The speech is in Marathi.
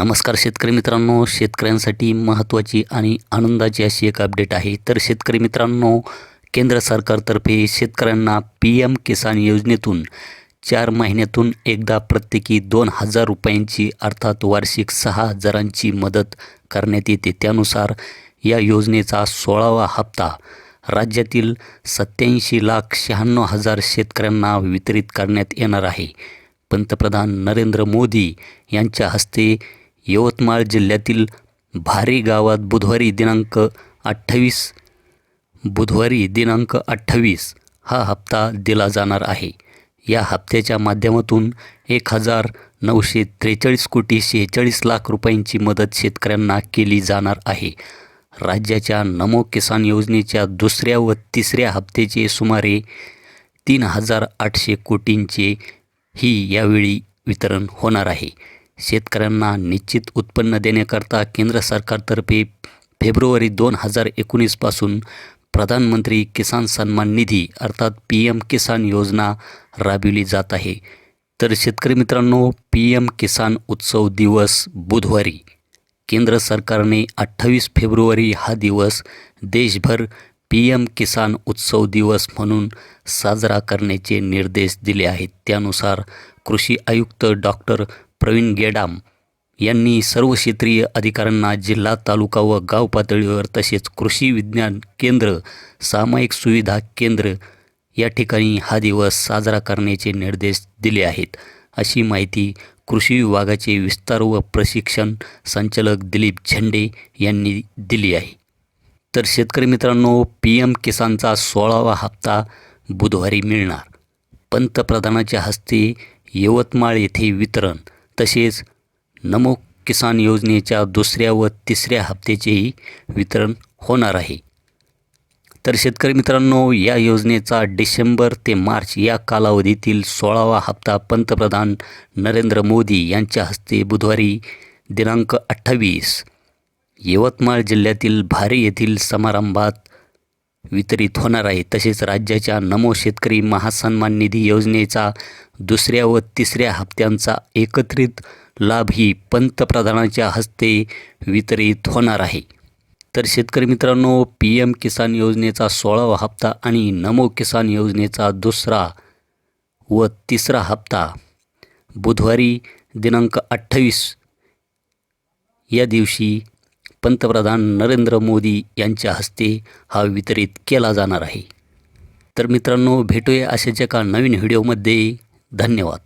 नमस्कार शेतकरी मित्रांनो. शेतकऱ्यांसाठी महत्त्वाची आणि आनंदाची अशी एक अपडेट आहे. तर शेतकरी मित्रांनो केंद्र सरकारतर्फे शेतकऱ्यांना पी एम किसान योजनेतून चार महिन्यातून एकदा प्रत्येकी दोन हजार रुपयांची अर्थात वार्षिक सहा हजारांची मदत करण्यात येते. त्यानुसार या योजनेचा सोळावा हप्ता राज्यातील सत्याऐंशी लाख शहाण्णव हजार शेतकऱ्यांना वितरित करण्यात येणार आहे. पंतप्रधान नरेंद्र मोदी यांच्या हस्ते यवतमाळ जिल्ह्यातील भारी गावात बुधवारी दिनांक अठ्ठावीस बुधवारी दिनांक अठ्ठावीस हा हप्ता दिला जाणार आहे. या हप्त्याच्या माध्यमातून एक हजार नऊशे त्रेचाळीस कोटी शेहेचाळीस लाख रुपयांची मदत शेतकऱ्यांना केली जाणार आहे. राज्याच्या नमो किसान योजनेच्या दुसऱ्या व तिसऱ्या हप्त्याचे सुमारे तीन हजार आठशे कोटींचे ही यावेळी वितरण होणार आहे. शेतकऱ्यांना निश्चित उत्पन्न देण्याकरता केंद्र सरकारतर्फे फेब्रुवारी दोन हजार एकोणीसपासून प्रधानमंत्री किसान सन्मान निधी अर्थात पी एम किसान योजना राबविली जात आहे. तर शेतकरी मित्रांनो पी एम किसान उत्सव दिवस बुधवारी. केंद्र सरकारने अठ्ठावीस फेब्रुवारी हा दिवस देशभर पी एम किसान उत्सव दिवस म्हणून साजरा करण्याचे निर्देश दिले आहेत. त्यानुसार कृषी आयुक्त डॉक्टर प्रवीण गेडाम यांनी सर्व क्षेत्रीय अधिकाऱ्यांना जिल्हा तालुका व गाव पातळीवर तसेच कृषी विज्ञान केंद्र सामायिक सुविधा केंद्र या ठिकाणी हा दिवस साजरा करण्याचे निर्देश दिले आहेत. अशी माहिती कृषी विभागाचे विस्तार व प्रशिक्षण संचालक दिलीप झेंडे यांनी दिली आहे. तर शेतकरी मित्रांनो पी एम किसानचा सोळावा हप्ता बुधवारी मिळणार. पंतप्रधानाच्या हस्ते यवतमाळ येथे वितरण तसेच नमो किसान योजनेच्या दुसऱ्या व तिसऱ्या हप्त्याचेही वितरण होणार आहे. तर शेतकरी मित्रांनो या योजनेचा डिसेंबर ते मार्च या कालावधीतील सोळावा हप्ता पंतप्रधान नरेंद्र मोदी यांच्या हस्ते बुधवारी दिनांक अठ्ठावीस यवतमाळ जिल्ह्यातील भारी येथील समारंभात वितरित होणार आहे. तसेच राज्याच्या नमो शेतकरी महासन्मान निधी योजनेचा दुसऱ्या व तिसऱ्या हप्त्यांचा एकत्रित लाभही पंतप्रधानाच्या हस्ते वितरित होणार आहे. तर शेतकरी मित्रांनो पी एम किसान योजनेचा सोळावा हप्ता आणि नमो किसान योजनेचा दुसरा व तिसरा हप्ता बुधवारी दिनांक अठ्ठावीस या दिवशी पंतप्रधान नरेंद्र मोदी यांच्या हस्ते हा वितरित केला जाणार आहे. तर मित्रांनो भेटूया अशाच एका नवीन व्हिडिओमध्ये. धन्यवाद.